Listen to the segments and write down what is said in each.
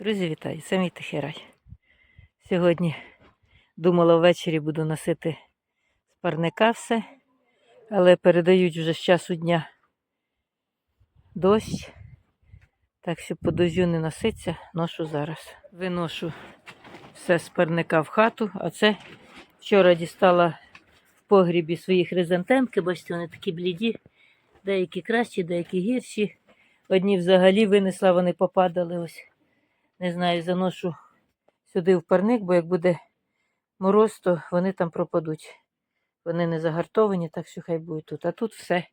Друзі, вітаю! Це мій рай. Сьогодні думала ввечері буду носити з парника все, але передають вже з часу дня дощ. Так що по дождю не носиться, ношу зараз. Виношу все з парника в хату, а це вчора дістала в погрібі свої хризантемки, бачите, вони такі бліді, деякі кращі, деякі гірші. Одні взагалі винесла, вони попадали ось не знаю, заношу сюди в парник, бо як буде мороз, то вони там пропадуть. Вони не загартовані, так що хай будуть тут. А тут все.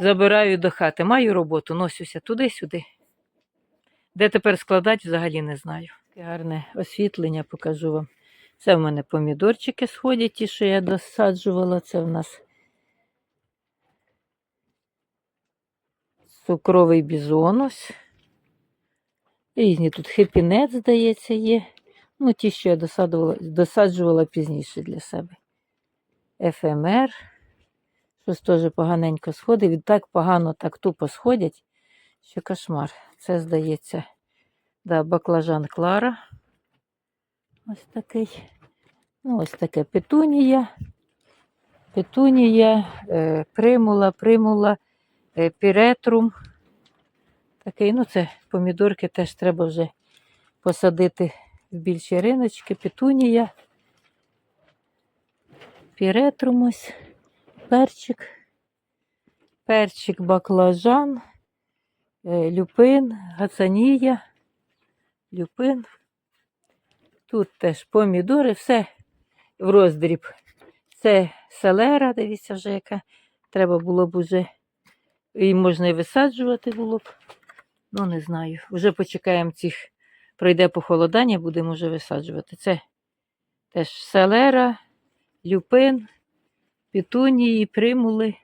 Забираю до хати. Маю роботу, носюся туди-сюди. Де тепер складати, взагалі не знаю. Гарне освітлення покажу вам. Це в мене помідорчики сходять, ті, що я досаджувала. Це в нас цукровий бізон ось. Різні тут хепінет, здається, є. Ну, ті, що я досаджувала, досаджувала пізніше для себе. ФМР. Щось теж поганенько сходить. І так погано, так тупо сходять, що кошмар. Це, здається, да, баклажан Клара. Ось такий. Ну, ось таке петунія. Петунія, е, примула, примула, е, піретрум. Такий, ну це помідорки теж треба вже посадити в більші риночки, петунія, піретрум ось, перчик, перчик баклажан, е, люпин, гацанія, люпин. Тут теж помідори, все в роздріб. Це селера, дивіться вже, яка треба було б уже, і можна і висаджувати було б. Ну, не знаю. Вже почекаємо цих, пройде похолодання, будемо вже висаджувати. Це теж селера, люпин, петунії, примули,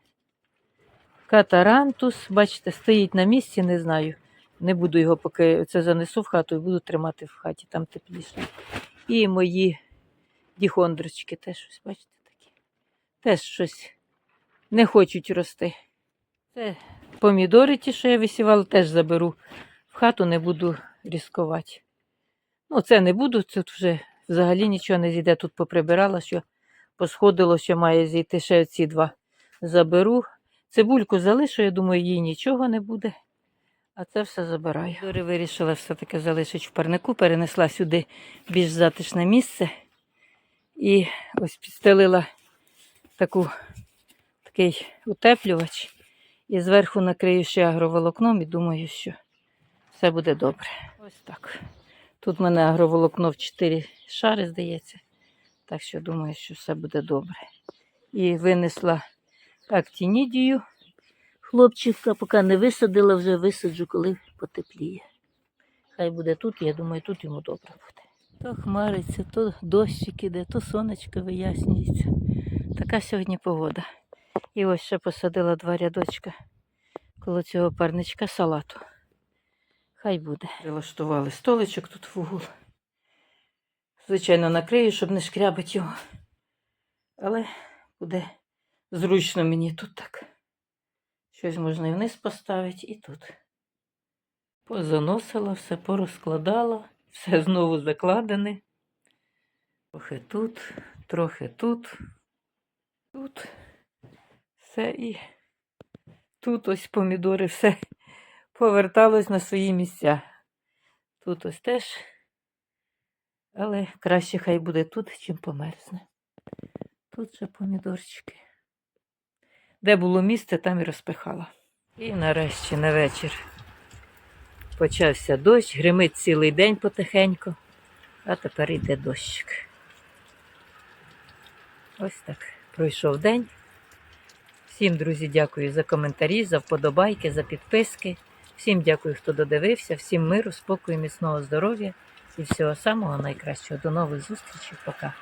катарантус. Бачите, стоїть на місці, не знаю. Не буду його поки це занесу в хату і буду тримати в хаті, там тепліше. І мої діхондрочки теж ось, бачите, такі. Теж щось не хочуть рости. Це помідори, ті, що я висівала, теж заберу в хату, не буду різкувати. Ну, це не буду, тут вже взагалі нічого не зійде. Тут поприбирала, що посходило, що має зійти ще ці два заберу. Цибульку залишу, я думаю, їй нічого не буде. А це все забираю. Дори вирішила все-таки залишити в парнику, перенесла сюди більш затишне місце. І ось підстелила таку, такий утеплювач. І зверху накрию ще агроволокном і думаю, що все буде добре. Ось так. Тут в мене агроволокно в 4 шари, здається. Так що думаю, що все буде добре. І винесла актінідію хлопчика, поки не висадила, вже висаджу, коли потепліє. Хай буде тут, я думаю, тут йому добре буде. То хмариться, то дощик іде, то сонечко вияснюється. Така сьогодні погода. І ось ще посадила два рядочка коло цього парничка салату. Хай буде. Прилаштували столичок тут в угол. Звичайно, накрию, щоб не шкрябати його. Але буде зручно мені тут так. Щось можна і вниз поставити, і тут. Позаносила, все порозкладала, все знову закладене. Трохи тут, трохи тут. Все і тут ось помідори, все поверталось на свої місця. Тут ось теж, але краще хай буде тут, чим померзне. Тут же помідорчики. Де було місце, там і розпихала. І нарешті на вечір почався дощ, гримить цілий день потихеньку, а тепер йде дощик. Ось так пройшов день. Всім, друзі, дякую за коментарі, за вподобайки, за підписки. Всім дякую, хто додивився, всім миру, спокою, міцного здоров'я і всього самого найкращого. До нових зустрічей. Пока.